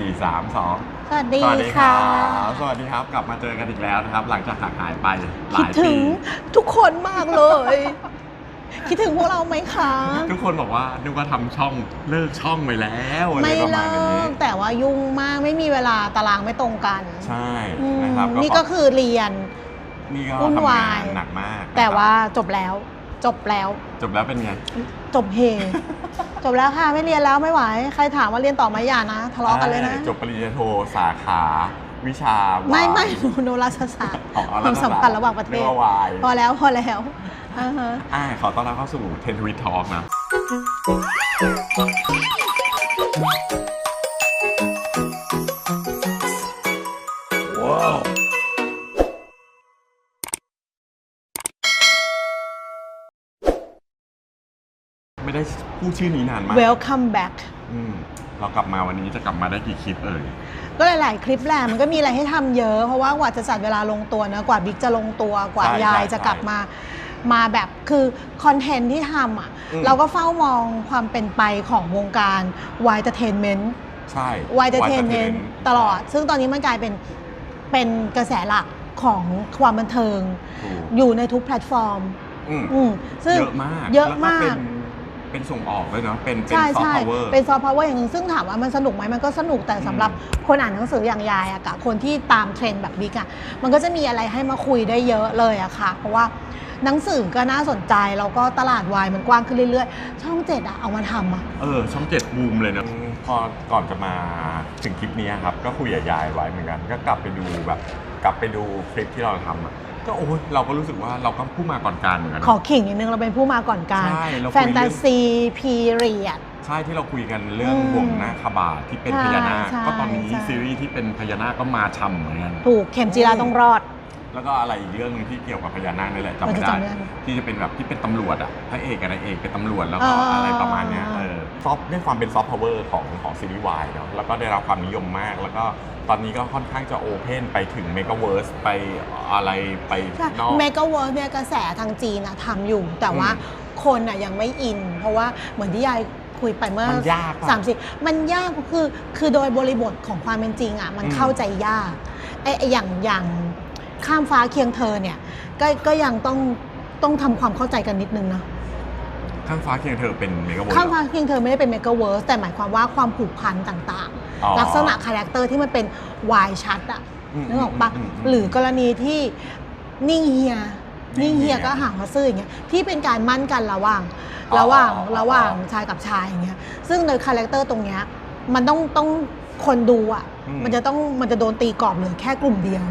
สี่สามสองสวัสดีสวัสดีคค่ะ รับ สวัสดีครับ กลับมาเจอกันอีกแล้วนะครับ หลังจากห่างหายไปหคิดลายถึปี งทุกคนมากเลย คิดถึงพวกเราไหมคะ ทุกคนบอกว่านึกว่าทำช่องเลิกช่องไปแล้วอะไรไม่ประมาเลิณนี้กแต่ว่ายุ่งมากไม่มีเวลาตารางไม่ตรงกันใช่อืมนะครับนี่ก็คือเรียน นี่ก็วุ่นทำวางาย นหนักมากนะครับแต่ว่าจบแล้ว จบแล้ว จบแล้วเป็นไง จบเฮ จบแล้วค่ะไม่เรียนแล้วไม่ไหว ใครถามว่าเรียนต่อไหมอย่านะทะเลาะกันเลยนะ จบปริญญาโทสาขาวิชาไม่วายไม่หนูหนูรัฐศาสตร์อ๋อความสัมพันธ์ระหว่างประเทนึศกว่าวายพอแล้วพอแล้วอ่าฮะอ่าขอต้อนรับเข้าสู่เทนทวิตทอล์กนะ พูดชื่อนี้นานมาก welcome back อืมเรากลับมาวันนี้จะกลับมาได้กี่คลิปเอ่ย ก็หลาย ๆ คลิปแหละมันก็มีอะไรให้ทำเยอะ เพราะว่ากว่าจะจัดเวลาลงตัวนะกว่าบิ๊กจะลงตัวกว่าใช่ยายใช่จะกลับมามาแบบคือคอนเทนต์ที่ทำอะอืม เราก็เฝ้ามองความเป็นไปของวงการวายเตอร์เทนเมนต์ใช่วายเตอร์เทนเมนต์ตลอด ซึ่งตอนนี้มันกลายเป็นเป็นกระแสหลักของความบันเทิง ถูกอยู่ในทุกแพลตฟอร์มอืมอืมซึ่ง เยอะมากเยอะแล้วมากเป็น เป็นส่งออกด้วยเนาะเป็นเป็นใช่ซอฟใช่ต์พาวเวอร์ เป็นซอฟต์พาวเวอร์อย่างหนึงซึ่งถามว่ามันสนุกไหมมันก็สนุกแต่สำหรับคนอ่านหนังสืออย่างยายอะกับคนที่ตามเทรนด์แบบบิ๊กอะมันก็จะมีอะไรให้มาคุยได้เยอะเลยอะค่ะ เพราะว่าหนังสือก็น่าสนใจ แล้วก็ตลาดวายมันกว้างขึ้นเรื่อยๆ ช่องเจ็ดอะเอามาทำอะ เออช่องเจ็ดบูมเลยนะพอก่อนจะมาถึงคลิปนี้ครับ ก็คุยกับยายไว้เหมือนกัน ก็กลับไปดูแบบ กลับไปดูคลิปที่เราทำอะ ก็โอ้ยเราก็รู้สึกว่าเราก็พูดมาก่อนการเหมือนกันนะขอขิงนิดนึงเราเป็นผู้มาก่อนการ ใช่เราคุยแฟนตาซีพีเรียด ใช่ที่เราคุยกันเรื่องอืมวงหน้าคาบาที่เป็นใช่พญานาคใช่ก็ตอนนี้ใช่ ซีรีส์ที่เป็นพญานาคก็มาช่ำเหมือนกันถูกเข็มจีราต้องรอด แล้วก็อะไรอีกเรื่องหนึงที่เกี่ยวกับพญานาคนี่แหละจำเออไม่จะได้จำไม่ได้ที่จะเป็นแบบที่เป็นตำรวจอะพระเอกกับนายเอกเป็นตำรวจแล้วก็อ่า อะไรประมาณเนี้ยเออซอฟด้วยความเป็นซอฟต์พาวเวอร์ของของซีรีส์วายเนาะแล้วก็ได้รับความนิยมมากแล้วก็ ตอนนี้ก็ค่อนข้างจะโอเพนไปถึงเมกะเวิร์สไปอะไรไปใช่นอกเมกะเวิร์เนี่ยกระแสทางจีนอะทำอยู่ แต่ว่าอืมคนอะยังไม่อิน เพราะว่าเหมือนที่ยายคุยไปเมื่อมันยากปะสามสิบมันยากคือคือโดยบริบทของความเป็นจริงอะมันอืม เข้าใจยากไอ้ไอ้อย่างอย่างข้ามฟ้าเคียงเธอเนี่ยก็ก็ยังต้องต้องทำความเข้าใจกันนิดนึงนะ ข้างฟ้าเคียงเธอเป็นเมกะเวิร์สข้ามฟ้าเคียงเธอไม่ได้เป็นเมกะเวิร์สแต่หมายความว่าความผูกพันต่างอ๋อๆลักษณะคาแรคเตอร์ที่มันเป็นวายชัดอะอืมนึกออกปะอืมอืมหรือกรณีที่นิ่งเฮียนิ่นิ่งงเฮีเฮียยก็หามาซื่ออย่างเงี้ยที่เป็นการมั่นกันระหว่างอ๋อระหว่างอ๋อระหว่างชายกับชายอย่างเงี้ยซึ่งโดยคาแรคเตอร์ตรงเนี้ยมันต้องต้องคนดูอะอืมมันจะต้องมันจะโดนตีกรอบเหลือแค่กลุ่มเดียว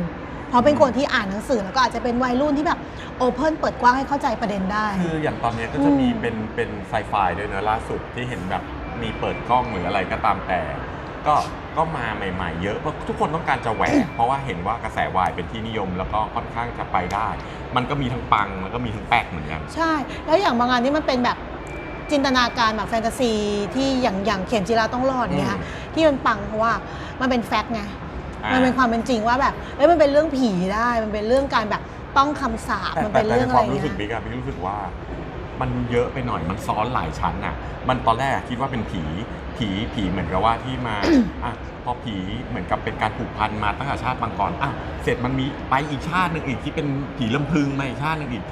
เพราะเป็นอืมคนที่อ่านหนังสือแล้วก็อาจจะเป็นวัยรุ่นที่แบบโอเพนเปิดกว้างให้เข้าใจประเด็นได้ คืออย่างตอนเนี้ยก็จะมีอืมเป็นเป็นไซไฟด้วยเนอะล่าสุดที่เห็นแบบมีเปิดกล้องหรืออะไรก็ตามแต่ ก็ก็มาใหม่ๆ เยอะเพราะทุกคนต้องการจะแหวกเพราะว่าเห็นว่ากระแสวายเป็นที่นิยมแล้วก็ค่อนข้างจะไปได้ มันก็มีทั้งปังแล้วก็มีทั้งแป๊กเหมือนกันใช่ แล้วอย่างบางงานที่มันเป็นแบบจินตนาการแบบแฟนตาซีที่อย่างอย่างเข็มจีราต้องรอดเงี้ยอืมที่มันปังเพราะว่ามันเป็นแฟกต์ไงอ่า มันเป็นความเป็นจริงว่าแบบเอ้ยมันเป็นเรื่องผีได้ มันเป็นเรื่องการแบบต้องคำสาปแต่มันแต่เป็นแต่เรื่ในองคอะวาไรมรู้สึกเงี้ยบิ๊กอะบิ๊กรู้สึกว่า มันเยอะไปหน่อยมันซ้อนหลายชั้นอะมันตอนแรกอะคิดว่าเป็นผีผีผีเหมือนกับว่าที่มาอะพอผีเหมือนกับเป็นการผูกพันมาตั้งแต่ชาติบางก่อนอะเสร็จมันมีไปอีกชาติหนึ่งอีกที่เป็นผีลำพึงมาอีกชาติหนึ่งอีก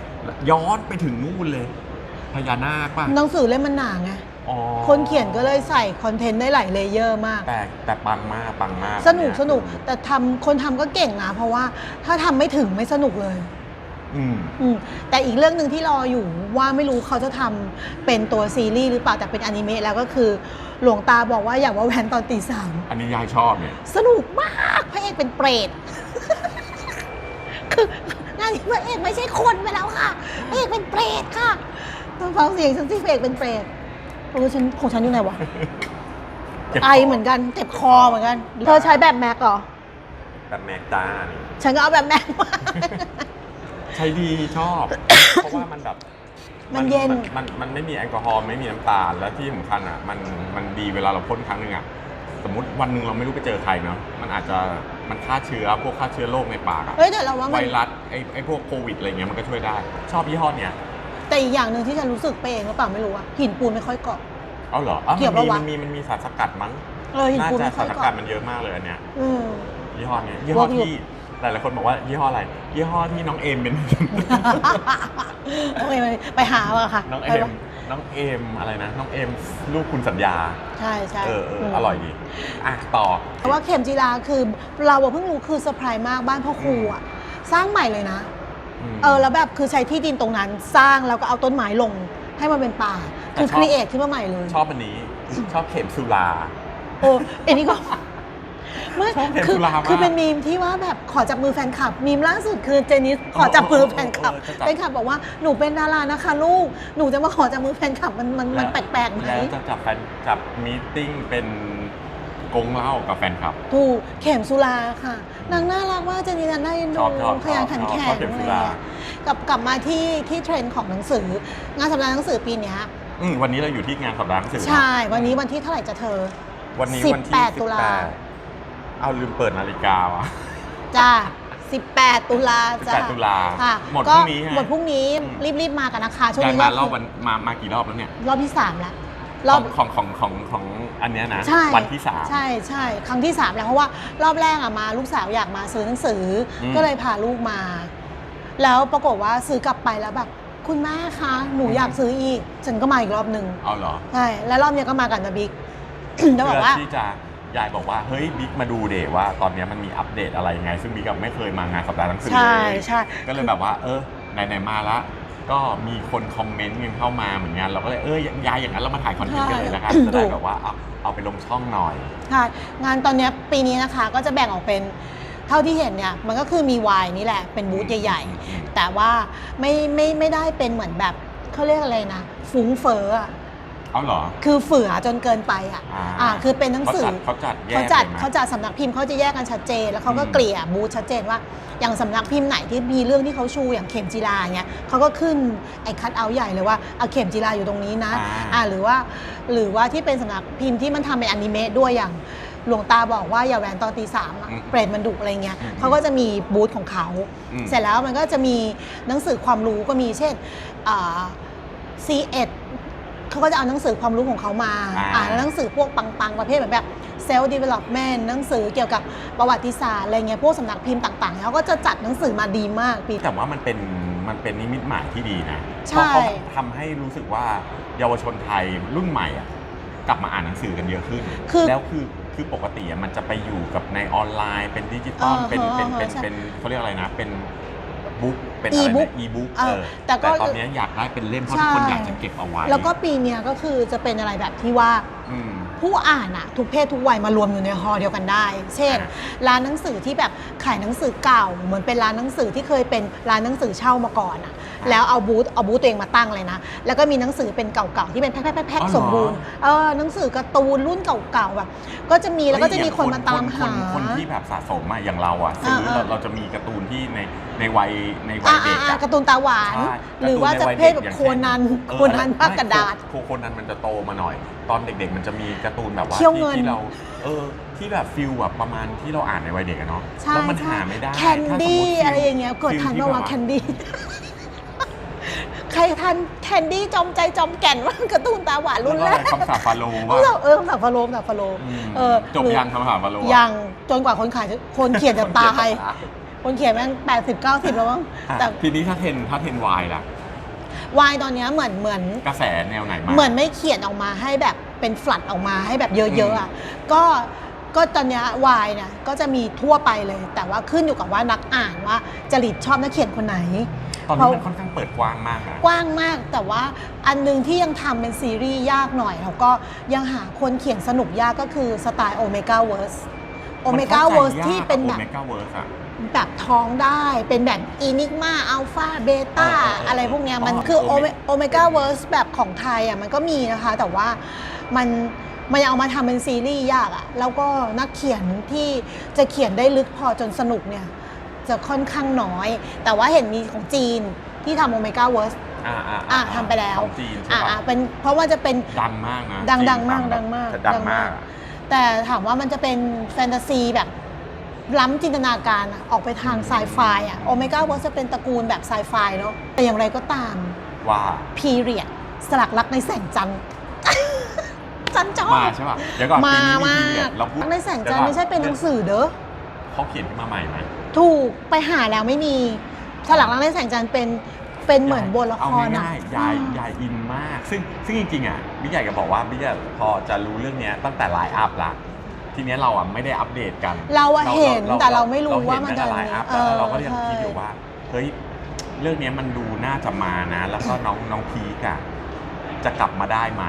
ย้อนไปถึงนู่นเลยพญานาคป่ะหนังสือเล่มมันหนาไง อ๋อคนเขียนก็เลยใส่คอนเทนต์ได้หลายเลเยอร์มาก แต่แต่ปังมากปังมากสนุกเยสนุกแต่ทำคนทำก็เก่งนะ เพราะว่าถ้าทำไม่ถึงไม่สนุกเลย อืม อืมแต่อีกเรื่องหนึ่งที่รออยู่ว่าไม่รู้เขาจะทำเป็นตัวซีรีส์หรือเปล่าแต่เป็นอนิเมะแล้วก็คือหลวงตาบอกว่าอยากว่าแวนตอนตีสามอันนี้ยายชอบเนี่ย สนุกมากพระเอกเป็นเปรต คืองานนี้พระเอกไม่ใช่คนไปแล้วค่ะพระเอกเป็นเปรตค่ะต้องฟังเสียงฉันสิพระเอกเป็นเปรต โอ้ฉันของฉันอยู่ไหนวะ เจ็บคไอเหมือนกันเจ็บคอเหมือนกัน เธอใช้แบบแม็กเหรอ แบบแม็กจ้านี่ฉันก็เอาแบบแม็กมา ใช้ดีชอบ เพราะว่ามันแบบมันเย็น มันมันไม่มีแอลกอฮอล์ไม่มีน้ำตาลและที่สำคัญอะ มันมันดีเวลาเราพ่นครั้งหนึ่งอะสมมติวันหนึ่งเราไม่รู้ไปเจอใครเนาะมันอาจจะมันฆ่าเชื้อพวกฆ่าเชื้อโรคในปากอะเฮ้ยแต่เราว่าไวมันรัสไอไอพวกโควิดอะไรเงี้ยมันก็ช่วยได้ ชอบยี่ห้อเนี้ย แต่อีกอย่างหนึ่งที่ฉันรู้สึกไปเองหรือเปล่าไม่รู้อะหินปูนไม่ค่อยเกาะ เอาเหรออ๋อเกี่ยวมันมีปะวะมันมีมันมีสารสกัดมั้งเเออหินน่าปูนจะไม่สค่อถายนเกาะการณ์มันเยอะมากเลยอันเนี้ยอืม ยี่ห้อเนี้ยยี่ห้อ Work อยู่ ที่หลายๆคนบอกว่ายี่ห้ออะไรยี่ห้อที่น้องเอมเป็น โอเคไปไปหามาค่ะน้องไปเอปะมน้องเอมอะไรนะ น้องเอมลูกคุณสัญญา ใช่ใช่เออเออมอร่อยดีอะต่อ แต่ว่าเข็มจีราคือเราอะเพิ่งรู้คือเซอร์ไพรส์มากบ้านพ่อครูอะสร้างใหม่เลยนะม เออแล้วแบบคือใช้ที่ดินตรงนั้นสร้างแล้วก็เอาต้นไม้ลงให้มันเป็นป่า แต่คือชคอบรีเอทขึ้นมาใหม่เลย ชอบอันนี้ ชอบเข็มสุรา โอ้อันนี้ก็ไม่ชอบเข็มคืสุรามากคือเป็นมีมที่ว่าแบบขอจับมือแฟนคลับ มีมล่าสุดคือเจนิสขอจับมือแฟนคลับเออเออเออจะจับ แฟนคลับบอกว่าหนูเป็นดารานะคะลูกหนูจะมาขอจับมือแฟนคลับมันมันมันแปลกๆไหมแล้วจะจับแฟนจับมีตติ้งเป็นกงเหล้ากับแฟนคลับ ถูกเข็มสุราค่ะ นางน่ารักมากเจนิสน่าเอ็นชดูอบชอบขยันขันชอบแข็ชองบเข็มอะไรสุเงี้รายกลับกลับมาที่ที่เทรนด์ของหนังสือ งานสัปดาห์หนังสือปีเนี้ยอืมวันนี้เราอยู่ที่งานสัปดาห์หนังสือใช่ วันนี้วันที่เท่าไหร่จะเธอ วันนี้วันที่18ตุลา 18เอาลืมเปิดนาฬิกาวะจ้า18 ตุลาจ้า18ตุลาค่ะหมดพรุ่งนี้ก็ใช่ไหมหมดพรุ่งนี้อืม รีบๆมากันนะคะช่วงยายนี้มาก็รอบวันมามากี่รอบแล้วเนี่ย รอบที่ 3 แล้ว รรออบบของของของของอันเนี้ยนะ ใช่วันที่สาม ใช่ใช่ครั้งที่3แล้วเพราะว่ารอบแรกอะมาลูกสาวอยากมาซื้อหนังสืออมก็เลยพาลูกมา แล้วปรากฏว่าซื้อกลับไปแล้วแบบคุณแม่คะหนูอยากซื้ออีก ฉันก็มาอีกรอบหนึ่งเอาเหรอใช่แล้วรอบเนี้ยก็มากับนาบิ๊ก แล้วบอกเพื่อว่าที่จะยายบอกว่าเฮ้ยบิ๊กมาดูเดว่าตอนเนี้ยมันมีอัปเดตอะไรยังไง ซึ่งบิ๊กก็ไม่เคยมางานสัปดาห์หนังสือใช่เลยใช่ ก็เลยแบบว่า เออไหนๆมาละ ก็มีคนคอมเมนต์กันเข้ามาเหมือนกันเราก็เลยเออยายอย่างนั้นเรามาถ่ายคอนเทนต์กันเลยละกันใช่จะได้ถูกแบบว่าเอาเอาไปลงช่องหน่อยใช่งานตอนเนี้ยปีนี้นะคะก็จะแบ่งออกเป็นเท่าที่เห็นเนี่ยมันก็คือมีวายนี่แหละเป็นบูธใหญ่อืมๆแต่ว่าไม่ไม่ไม่ได้เป็นเหมือนแบบเขาเรียกอะไรนะฟุ้งเฟ้ออะ เอาเหรอ คือเฝือจนเกินไปอะอ่าอ่าคือเป็นหนังสือเขาจัดเขาเขาจัจัดดแยกเขาจัดสำนักพิมพ์เขาจะแยกกันชัดเจน แล้วเขาก็อืม เกลี่ยบูธชัดเจนว่าอย่างสำนักพิมพ์ไหนที่มีเรื่องที่เขาชูอย่างเข็มจีราเงี้ยเขาก็ขึ้นไอ้คัดเอาท์ใหญ่เลยว่าเอาเข็มจีราอยู่ตรงนี้นะ อ่าอ่าหรือว่าหรือว่าที่เป็นสำนักพิมพ์ที่มันทำเป็นอนิเมะด้วยอย่างหลวงตาบอกว่าอย่าแหวนตอนตีสามอะอืมเปรตมันดุอะไรเงี้ยอืมเขาก็จะมีบูธของเขา อืม เสร็จแล้วมันก็จะมีหนังสือความรู้ก็มีเช่นอ่า C1 เขาก็จะเอาหนังสือความรู้ของเขามาอ่า อ่านแล้วหนังสือพวกปังๆ ประเภทแบบแบบเซลล์ดีเวล็อปเมนต์หนังสือเกี่ยวกับประวัติศาสตร์อะไรเงี้ยพวกสำนักพิมพ์ต่างๆเขาก็จะจัดหนังสือมาดีมากปี แต่ว่ามันเป็นมันเป็นนิมิตหมายที่ดีนะใช่ เพราะเขาทำให้รู้สึกว่าเยาวชนไทยรุ่นใหม่อะกลับมาอ่านหนังสือกันเยอะขึ้น คือ แล้วคือคือปกติอะมันจะไปอยู่กับในออนไลน์เป็นดิจิตอลอ่าฮะเป็นเป็นเป็นใช่ เป็นเขาเรียกอะไรนะ เป็นบุ๊ก เป็นอะไร E-book นะอีบุ๊กเอเอออแต่ก็แต่ตอนเนี้ยอยากได้เป็นเล่มเพราะใช่ทุกคนอยากจะเก็บเอาไว้แล้วก็ปีเนี้ยก็คือจะเป็นอะไรแบบที่ว่า อืม ผู้อ่านอะทุกเพศทุกวัยมารวมอยู่ในฮอลล์เดียวกันได้ เช่น ร้านหนังสือที่แบบขายหนังสือเก่า เหมือนเป็นร้านหนังสือที่เคยเป็นร้านหนังสือเช่ามาก่อนอะแล้วเอาบูธเอาบูธตัวเองมาตั้งเลยนะ แล้วก็มีหนังสือเป็นเก่าๆที่เป็นแพ็คๆแพ็คอ๋อเหรอๆสมบูรณ์เออหนังสือการ์ตูนรุ่นเก่าๆแบบก็จะมีแล้วก็จะมีคนมาตามหาคนคนที่แบบสะสมอะอย่างเราอะซื้ออ่าเราอ่าเราจะมีการ์ตูนที่ในในวัยในวัอ่ายเด็กอ่าอะการ์ตูนตาหวานใช่หรือว่าจะกเพตูศนแบบใวัยโคด็กนันเออโคนันภาคกระดาษโคโคนันมันจะโตมาหน่อย ตอนเด็กๆ มันจะมีการ์ตูนแบบว่าเขี้ยวที่เงินที่เราเออที่แบบฟิลแบบประมาณที่เราอ่านในวัยเด็กอะเนาะใช่แล้วมันใช่หาไม่ได้แคนถ้าสมดี้มุติฟิลอะไรอย่างเงี้ยเกิดฟิลทันที่มาว่าแบบแคนดี้ใครทันแคนดี้จอมใจจอมแก่นว่าการ์ตูนตาหวานรุ่นแรกคำสาปฟาโลเอว่าอเออคำสั่งฟาโรมสั่งฟาโรมมเออจบหรือยังคำสาปฟาโลอะยังจนกว่าคนขายจะคนเขียนจะตายคนเขียนแม่งแปดสิบเก้าสิบแล้วมั้งอะแต่ทีนี้ถ้าเทรนถ้าเทรนวายล่ะวายตอนเนี้ยเหมือนเหมือนกระแสแนวไหนมาเหมือนไม่เขียนออกมาให้แบบเป็นฟลัดออกมาให้แบบเยอะๆอะก็ก็ตอนเนี้ยวายเนี่ยก็จะมีทั่วไปเลย แต่ว่าขึ้นอยู่กับว่านักอ่านว่าจริตชอบนักเขียนคนไหน ตอนเพนี้ราะมันค่อนข้างเปิดกว้างมากนะ กว้างมากแต่ว่าอันหนึงที่ยังทำเป็นซีรีส์ยากหน่อยแล้วก็ยังหาคนเขียนสนุกยากก็คือสไตล์โอเมก้าเวิร์สโอเมก้าเวิร์สที่เป็นแบบ โอเมก้าเวิร์สอะ แบบท้องได้เป็นแบบอินิกมาอัลฟาเบต้าเออเออเอออะไรพวกเนี้ยอ๋อมันคือโอ Omega โอเมก้าเวิร์สแบบของไทยอะมันก็มีนะคะ แต่ว่ามันมันยังเอามาทำเป็นซีรีส์ยากอะแล้วก็นักเขียนที่จะเขียนได้ลึกพอจนสนุกเนี่ย จะค่อนข้างน้อย แต่ว่าเห็นมีของจีนที่ทำโอเมก้าเวิร์สอ่าอ่าอะทำไปแล้วของจีนใช่อะปะอะเป็นเพราะว่าจะเป็น ดังมากนะดังจีนดังมากทำแบบดังมากจะดังดังมามาก กอะแต่ถามว่ามันจะเป็นแฟนตาซีแบบล้ำจินตนาการอะออกไปทางไซไฟอะโอเมก้าเวิร์สจะเป็นตระกูลแบบไซไฟเนาะแต่อย่างไรก็ตามว่าพีเรียดสลักรักในแสงจันทร์จฉันชอบมาใช่ป่ะเดี๋ยวก่อนมาปีนี้มีมาพีเรียกดเราพูดในแสงจันทร์ไม่ใช่เป็นหนังสือเด้อเขาเขียนขึ้นมาใหม่ไหม ถูกไปหาแล้วไม่มีฉลากรักในแสงจันทร์เป็นเป็นเหมือนบทละคเอารอะง่ายๆยายยายอินมาก ซึ่งซึ่งจริงๆอะบิ๊กอยากจะบอกว่าบิ๊กอะพอจะรู้เรื่องเนี้ยตั้งแต่ไลน์อัพละทีเนี้ยเราอะไม่ได้อัปเดตกัน เราอะเห็นแต่เราไม่รู้ว่ามันจะจะไลน์อัพเอแล้วอเราก็ยังใช่คิดอยู่ว่าเฮ้ยเรื่องเนี้ยมันดูน่าจะมานะ แล้วก็น้องน้องพีกอะจะกลับมาได้ไหม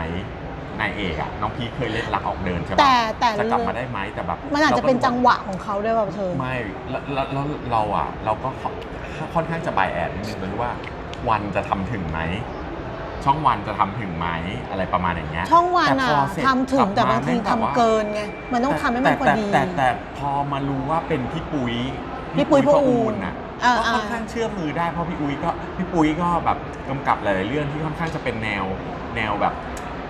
นายเอกอะน้องพีคเคยเล่นรักออกเดินใช่ปะแต่แต่จะกลับมาได้ไหมแต่แบบมันอาจจะเป็นราก็จังหวะของเขาด้วยเปล่าเธอ ไม่แล้วแล้วแล้วเราอะเราก็ค่อนข้างจะบายแอดนิดนึงเลยว่าวันจะทำถึงไหม ช่องวันจะทำถึงไหมอะไรประมาณอย่างเงี้ยช่องวันแต่อะพอเสร็จทำถึงแต่บางทีกลัทำมแม่แบบว่าเกินไง มันต้องทำให้มันพอแต่ดีแต่แต่แต่พอมารู้ว่าเป็นพี่ปุ้ยพี่ปุ้ยพระอูนน่ะอ่าก็อ่าค่อนข้างเชื่อมือได้เพราะพี่อุ้ยก็พี่ปุ้ยก็แบบกำกับหลายๆเรื่องที่ค่อนข้างจะเป็นแนวแนวแบบ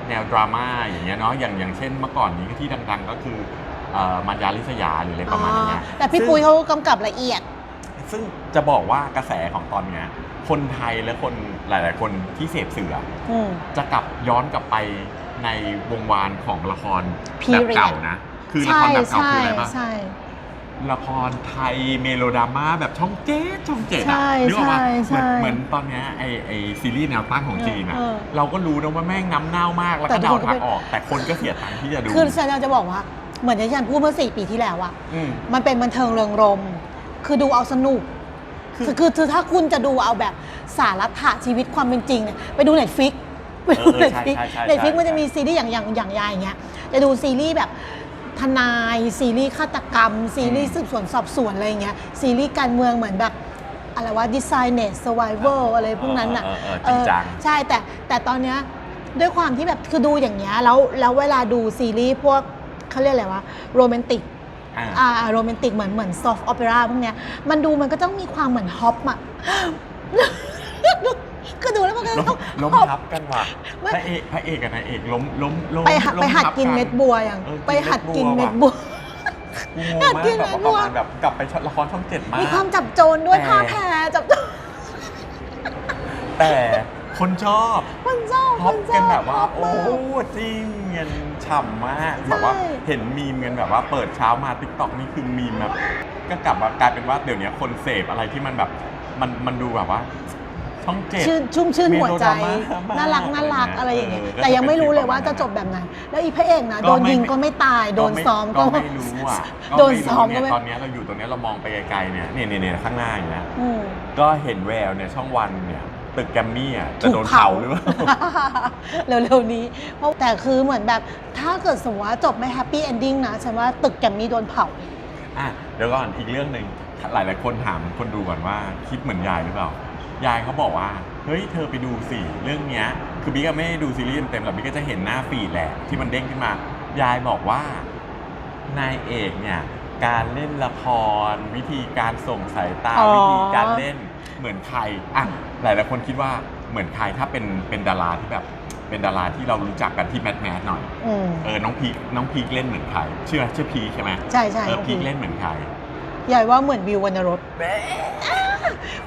แนวดราม่าอย่างเงี้ยเนาะอย่างอย่างเช่นเมื่อก่อนนี้ที่ดัง ๆ ก็คือเอ่อมัญญาลิสยาหรืออะไรประมาณอย่างเงี้ยอ๋อแต่พี่ซึ่งปุ้ยเขากำกับละเอียด ซึ่งจะบอกว่ากระแสของตอนเนี้ยคนไทยและคนหลาย ๆ คนที่เสพสื่ออะอืม จะกลับย้อนกลับไปในวงวานของละครแบบ Period เก่านะ คือละครแบบเก่าคืออะไรบ้าง ใช่ ละครไทยเมโลดราม่าแบบช่องเจ็ดช่องเจ็ดใช่อะนึกออกปะใช่เหมือนใช่เหมือนตอนเนี้ยไอไอซีรีส์แนวตั้งของจีนอะเออเราก็รู้นะว่าแม่งน้ำเน่ามากแล้วแต่ก็ทุกเดาคนก็ทางออก แต่คนก็เสียตังค์ที่จะดูคือฉันจะบอกว่าเหมือนที่ฉันพูดเมื่อสี่ปีที่แล้วอะมมันเป็นบันเทิงเริงรมคือดูเอาสนุกคือคือคือคือถ้าคุณจะดูเอาแบบสาระถะชีวิตความเป็นจริงเนี่ยไปดูเน็ตฟิกไปดูเออเน็ตใช่ฟิกใช่ใช่เน็ตฟิกใช่มันจะมีซีรีส์อย่างอย่างอย่างยายอย่างเงี้ยจะดูซีรีส์แบบ ทนาย ซีรีส์ฆาตกรรม ซีรีส์สืบสวนสอบสวนอะไรอย่างเงี้ยซีรีส์การเมืองเหมือนแบบอะไรว่า design net survival อะไรพวกนั้นน่ะเออเออเออจริงจังเออใช่แต่แต่ตอนเนี้ยด้วยความที่แบบคือดูอย่างเงี้ยแล้วแล้วเวลาดูซีรีส์พวกเขาเรียกอะไรวะโรแมนติกอ่าอ่าโรแมนติกเหมือนเหมือนซอฟต์ออเปร่าพวกเนี้ยมันดูมันก็ต้องมีความเหมือนฮอปอะ ก็ดูแล้วมันก็ล้มต้องล้มฮอปทับกันว่ะไม่พระเอกพระเอกกับนายเอกล้มล้มล้มไปหัดล้มไปหัดทับกินกัเม็ดบัวอย่างเออไปหัดกินเม็ดว่ะบัว กูงงหัดมากกินแบบเม็ดว่าบัประวมาณแบบกลับไปละครช่องเจ็ดมาก มีความจับโจรด้วยแต่ผ้าแพรจับโจรแต่คนชอบคนชอบฮคอปนชกัอนบแบบว่าฮปโอ้มากจริงเงินฉ่ำมากแบบว่าใช่เห็นมีมกันแบบว่าเปิดเช้ามาติ๊กต็อกนี่คือมีมแบบก็กลับมากลายเป็นว่าเดี๋ยวนี้คนเสพอะไรที่มันแบบมันมันดูแบบว่า ช่องเจ็ด ชื่นชุ่มชื่นหัวใจ เมโลดราม่ามากน่ารักน่ารักอะอะไรไรอย่อาย่างงเงี้เงี้ยยเออแต่ยังไม่รู้เลยว่าก็จะจะจเป็นบแบบไหน แล้วอีพระเอกนะก็โดนไม่ ยิงก็ไม่ตาย โดนก็ ไม่ซ้อมก็ก็ไม่รู้อะก็โดนไม่รู้ซ้อมก็เนี่ยไม่ตอนเนี้ยเราอยู่ตรงเนี้ยเรามองไปไกลๆเนี่ยเนี่ยเนี่ยเนี่ยข้างหน้าอย่างเงี้ยอืม ก็เห็นแววเนี่ยช่องวันเนี่ยตึกแกรมมี่อะจะถูกโดนเผาเผาหรือเปล่า เร็วๆนี้ เพราะแต่คือเหมือนแบบ ถ้าเกิดสมมติว่าจบไม่แฮปปี้เอนดิ้งนะฉันว่าตึกแกรมมี่โดนเผา อะเดี๋ยวก่อนอีกเรื่องหนึ่งหลายๆคนถามคนดูก่อนว่าคิดเหมือนยายหรือเปล่า ยายเขาบอกว่า เฮ้ยเธอไปดูสิเรื่องเนี้ย คือบิ๊กอะไม่ได้ดูซีรีส์เต็มๆหรอกบิ๊กก็จะเห็นหน้าฟีดแหละที่มันเด้งขึ้นมา ยายบอกว่านายเอกเนี่ยการเล่นละคร วิธีการส่งสายตา อ๋อ วิธีการเล่นเหมือนใครอะหลายๆคนคิดว่าเหมือนใครถ้าเป็นเป็นดาราที่แบบเป็นดาราที่เรารู้จักกันที่แมสแมสหน่อยอืมเออน้องพีคน้องพีคเล่นเหมือนใครชื่อชื่อพีคใช่ไหมใช่ใช่เออพีคเล่นเหมือนใครใหญ่ว่าเหมือนวิววรรณรส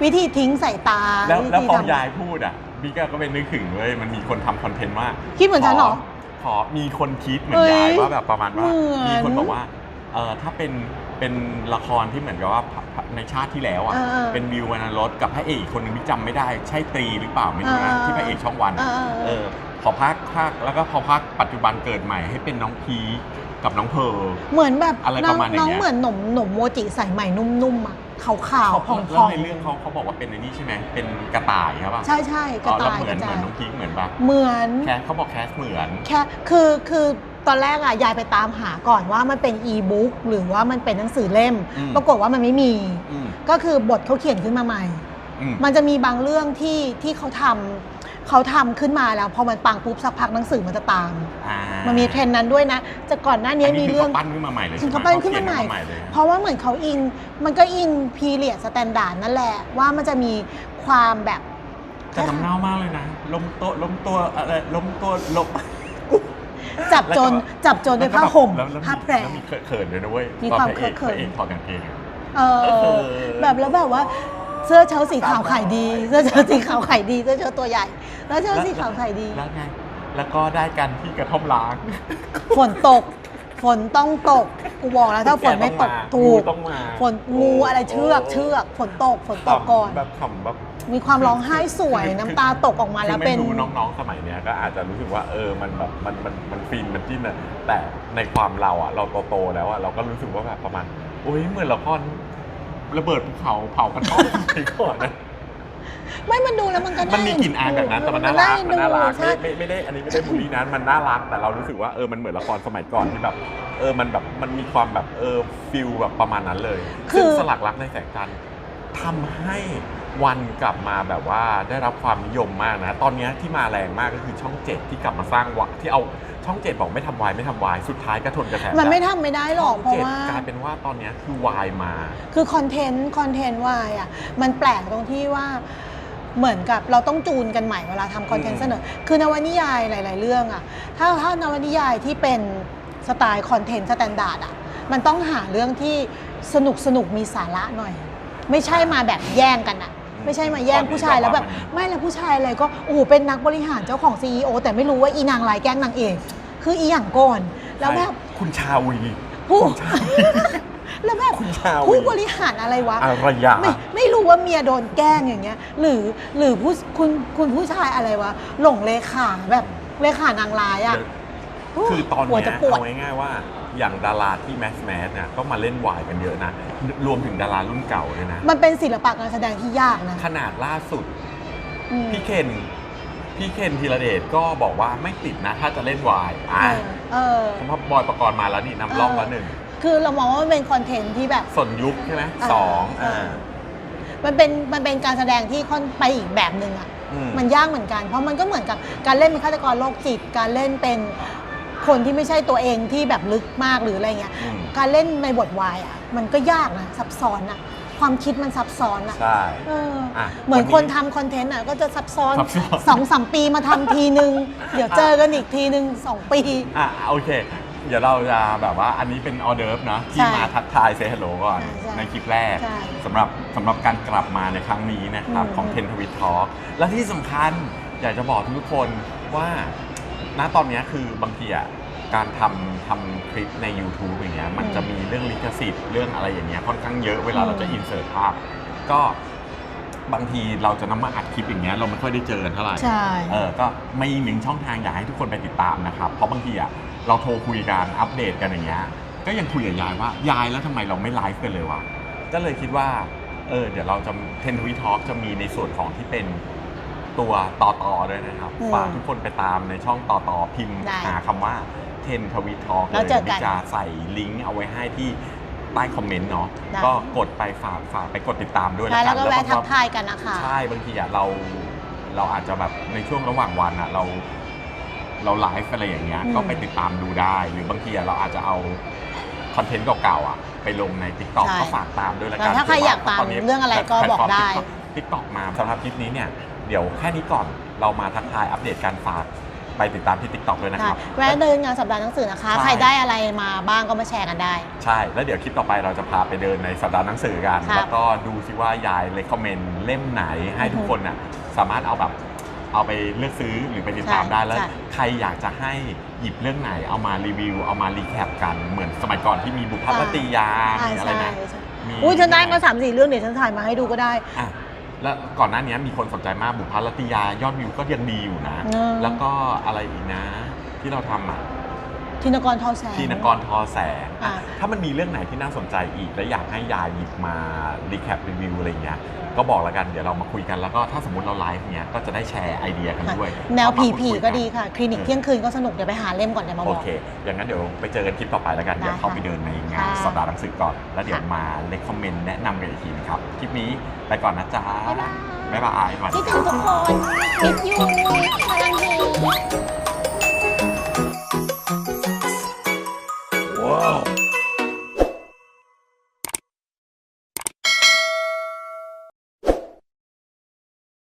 วิธีทิ้งสายตาแล้ววิแล้วธีพอทำยายพูดอะบิ๊กก็ไปนึกถึงเลยมันมีคนทำคอนเทนต์ว่าคิดเหมือนฉันเหรอขขอมีคนคิดเหมือนเอ้ยยายว่าแบบประมาณว่าเหมือนมีคนบอกว่าเออถ้าเป็นเป็นละครที่เหมือนกับว่าในชาติที่แล้วอะเออเออเป็นวิววรรณรสกับพระเอกอีกคนหนึงที่จำไม่ได้ใช่ตรีหรือเปล่าไม่รู้นะเออที่พระเอกช่องวันอะเออเออเออเออพอภาคภาคแล้วก็พอภาคปัจจุบันเกิดใหม่ให้เป็นน้องพีค กับน้องเพร์ลเหมือนแบบอะไรน้ปองระมาณอย่างเงี้ย น้องเหมือนหนมหนมโมจิใส่ใหม่นุ่มๆอะขาวๆพองแล้วๆในเรื่องเขาเขาบอกว่าเป็นในนี้ใช่ไหมเป็นกระต่ายครับป่ะใช่ใช่กระอ๋อแล้วต่ายเหมืกอนระเหมืต่าอนยน้องพีคเหมือนปะเหมือน แคสเขาบอกแคสเหมือน แค่คือคือตอนแรกอะยายไปตามหาก่อนว่ามันเป็นอีบุ๊กหรือว่ามันเป็นหนังสือเล่ม อืม ปรากฏว่ามันไม่มี อืมก็คือบทเขาเขียนขึ้นมาใหม่ อืมมันจะมีบางเรื่องที่ที่เขาทำ เขาทำขึ้นมาแล้วพอมันปังปุ๊บสักพักหนังสือมันจะตาม อ่ามันมีเทรนด์นั้นด้วยนะจะก่อนหน้านี้อันนี้มีคือเรื่อง เขาปั้นขึ้นมาใหม่เลยถึงใช่ไหมเขาปั้นขึ้นมาใหม่ เขียใหม่เลยเพราะว่าเหมือนเขาอินมันก็อินพีเรียดสแตนดาร์ดนั่นแหละ ว่ามันจะมีความแบบ แต่น้ำเน่ามากเลยนะล้มโต๊ะล้มตัวอะไรล้มตัวล้ม จับโจรจับโจรด้วยผ้าห่มแล้วแล้วผ้าแพร แล้วมีเขินๆด้วยนะเว้ยมีตอนความพระเอกเขินๆ พระเอกถอดกางเกงอะ เอเอออ แบบแล้วแบบว่า เสื้อเชิ้ตสีขาวขายดี เสื้อเชิ้ตสีขาวขายดี เสื้อเชิ้ตตัวใหญ่แล้วเชิ้ตสีขาวขายดี แล้วไง แล้วก็ได้กันที่กระท่อมล้างฝนตก ฝนต้องตก กูบอกแล้วถ้าฝนไม่ตกแกต้องมาถูกงูต้องมาฝนงูอะไรเชือกโอ้เชือกฝนตกฝนตกก่อน แบบขำแบบมีความร้องไห้สวยน้ำตาตกออกมาแล้วคือเป็นไม่รู้น้องๆสมัยเนี้ยก็อาจจะรู้สึกว่าเออมันแบบมันมันมันฟินมันจิ้นนะแต่ในความเราอะเราโตๆแล้วอะเราก็รู้สึกว่าแบบประมาณโอ้ยเหมือนละคร ระเบิดภูเขาเผากระท่อมไปก่อนนะ ไม่มันดูแล้วมันก็มันมีกลิ่นอายแบบนั้นแต่มันน่ารักมันน่ารักใช่ไม่ไม่ไม่ได้อันนี้ไม่ได้บูลลี่นะมันน่ารักแต่เรารู้สึกว่าเออมันเหมือนละครสมัยก่อนที่แบบเออมันแบบมันมีความแบบเออฟิลแบบประมาณนั้นเลยคือซึ่งสลักรักในแสงจันทร์ทำให้ วันกลับมาแบบว่าได้รับความนิยมมากนะ ตอนเนี้ยที่มาแรงมากก็คือช่องเจ็ดที่กลับมาสร้างวะที่เอาช่องเจ็ดบอกไม่ทำวายไม่ทำวายสุดท้ายก็ทนกระแสมันไม่ทำไม่ได้หรอกเพช่ราะงจ็ดว่า กลายเป็นว่าตอนเนี้ยคือวายมา คือคอนเทนต์คอนเทนต์วายอะมันแปลกตรงที่ว่าเหมือนกับเราต้องจูนกันใหม่เวลาทำคอนเทนอืต์มเสนอ คือนวนิยายหลาย ๆ เรื่องอะถ้าถ้านวนิยายที่เป็นสไตล์คอนเทนต์สแตนดาร์ดอะมันต้องหาเรื่องที่สนุกสนุกมีสาระหน่อย ไม่ใช่มาแบบแย่งกันอะ ไม่ใช่มาแย่งผู้ชายแล้วแบบไม่แล้วผู้ชายอะไรก็โอ้โหเป็นนักบริหารเจ้าของ CEO แต่ไม่รู้ว่าอีนางลายแกล้งนางเอกคืออีอย่างก่อนแล้วแบบใช่คุณชาวีผู้คุณชาวีแล้วแบบคุณชาวีผู้บริหารอะไรวะอารยาไม่ไม่รู้ว่าเมียโดนแกล้งอย่างเงี้ย หรือหรือผู้คุณคุณผู้ชายอะไรวะหลงเลขาแบบเลขานางร้ายอะคือตอนหัวเนี้ยจะปวดเอาง่ายๆว่า อย่างดาราที่แมสแมสเนี่ยก็มาเล่นวายกันเยอะนะ รวมถึงดารารุ่นเก่าเลยนะ มันเป็นศิลปะการแสดงที่ยากนะ ขนาดล่าสุด อืม พี่เคนพี่เคนธีรเดชก็บอกว่าไม่ติดนะ ถ้าจะเล่นวายอะเออเออ เพราะบอยประกรณ์มาแล้วนี่นำร่องแล้วหนึ่งคือเรามองว่ามันเป็นคอนเทนต์ที่แบบ สนยุคใช่ไหมอ่าสองอ่าอ่า มันเป็นมันเป็นการแสดงที่ค่อนไปอีกแบบหนึ่งอะอืม มันยากเหมือนกัน เพราะมันก็เหมือนกับการเล่นเป็นฆาตกรโรคจิต การเล่นเป็น คนที่ไม่ใช่ตัวเองที่แบบลึกมากหรืออะไรเงี้ย อืม การเล่นในบทวายอะมันก็ยากนะซับซ้อนอะ ความคิดมันซับซ้อนอะใช่ เอออะเหมือนวันนี้คนทำคอนเทนต์อะก็จะซับซ้อนซับซ้อน สองสามปีมาทำทีนึง เดี๋ยวเจอกันอีกทีนึงสองปี อะโอเค เดี๋ยวเราจะแบบว่าอันนี้เป็นออเดิร์ฟนะที่ใช่มาทักทายเซฮัลโหลก่อน ใช่ใช่ในคลิปแรกใช่สำหรับสำหรับการกลับมาในครั้งนี้นะครับ อืม ของเทนทวิตทอ k และที่สำคัญอยากจะบอกทุกคนว่า ณตอนเนี้ยคือบางทีอะการทำทำคลิปใน YouTube อย่างเงี้ยมันจะมีเรื่องลิขสิทธิ์เรื่องอะไรอย่างเงี้ยค่อนข้างเยอะเวลาเราจะอินเสิร์ตภาพ ก็บางทีเราจะนำมาอัดคลิปอย่างเงี้ยเราไม่ค่อยได้เจอกันเท่าไหร่ใช่เออก็มีหนึ่งช่องทางอยากให้ทุกคนไปติดตามนะครับ เพราะบางทีอะเราโทรคุยกันอัปเดตกันอย่างเงี้ยก็ยังคุยกับยายว่ายายแล้วทำไมเราไม่ไลฟ์กันเลยวะก็เลยคิดว่าเออเดี๋ยวเราจะเทนทวิทอ k จะมีในส่วนของที่เป็น ตัวต่อต่อด้วยนะครับอืมฝากทุกคนไปตามในช่องต่อต่อพิมพ์ได้หาคำว่าเทนทวิทอ k เลแล้วยเจอกันดิจะใส่ลิงก์เอาไว้ให้ที่ใต้คอมเมนต์เนาะได้ก็กดไปฝากฝากไปกดติดตามด้วยใช่แล้วแล้วกันก็แวะบางทักทีทายกันนะคะใช่บางทีอะเราเราอาจจะแบบในช่วงระหว่างวันอะเรา เราไลฟ์อะไรอย่างเงี้ยอืมก็ไปติดตามดูได้ หรือบางทีอะเราอาจจะเอาคอนเทนต์เก่าๆอะไปลงใน t ิ k t o k ใช่ก็ฝากตามด้วยละแล้กันวถ้าใครอยากตามเรื่องอะไรก็บอกได้ทิกตอกมาสำหรับคลิปนี้เนี่ย เดี๋ยวแค่นี้ก่อนเรามาทักทายอัปเดตการฝากไปติดตามที่ t ิ k t o k ด้วยนะคค่ะรับ แวะเดินงานสัปดาห์หนังสือนะคะ ใช่ ใครได้อะไรมาบ้างก็มาแชร์กันได้ ใช่ แล้วเดี๋ยวคลิปต่อไปเราจะพาไปเดินในสัปดาห์หนังสือกัน ครับแล้วก็ดูซิว่ายายเลคคอมเมนต์เล่มไหนให้ทุกคนน่ะสามารถเอาแบบเอาไปเลือกซื้อหรือไปติดตามใช่ได้แล้ว ใช่ ใครอยากจะให้หยิบเรื่องไหนเอามารีวิว เอามารีแคปกันเหมือนสมัยก่อนที่มีบุพปฏิยาใช่มีอะไรใช่นะใช่มีอุ้ยฉันได้มาสามสี่เรื่องเดี๋ยวฉันถ่ายมาให้ดูก็ได้ อะ แล้วก่อนหน้านี้มีคนสนใจมากบุพปฏิยายอดวิวก็ยังดีอยู่นะเออแล้วก็อะไรอีกนะ ที่เราทำอะ ทินกรทอแสง ทีนกรทอแสง อะ ถ้ามันมีเรื่องไหนที่น่าสนใจอีก และอยากให้ยายหยิบมารีแคปรีวิวอะไรเงี้ยก็บอกแล้วกันเดี๋ยวเรามาคุยกันแล้วก็ถ้าสมมติเราไลฟ์เนี้ยก็จะได้แชร์ไอเดียกันด้วยแนวเอาผีมาพูผีคุยก็ดีค่ะ คลินิกเที่ยงคืนก็สนุกเดี๋ยวไปหาเล่มก่อนเดี๋ยวมาบโออกเค อย่างนั้นเดี๋ยวไปเจอกันคลิปต่อไปแล้วกันได้เดี๋ยวเข้าค่ะไปเดินในงานค่ะสัปดาห์หนังสือก่อน แล้วเดี๋ยวค่ะมาเลคคอมเมนต์แนะนำกันอีกทีนะครับ คลิปนี้ไปก่อนนะจ๊ะบ๊ายบายบ๊ายบายสวัสคิดีดคถึรังบทุกคนคิดอยู่พลังดี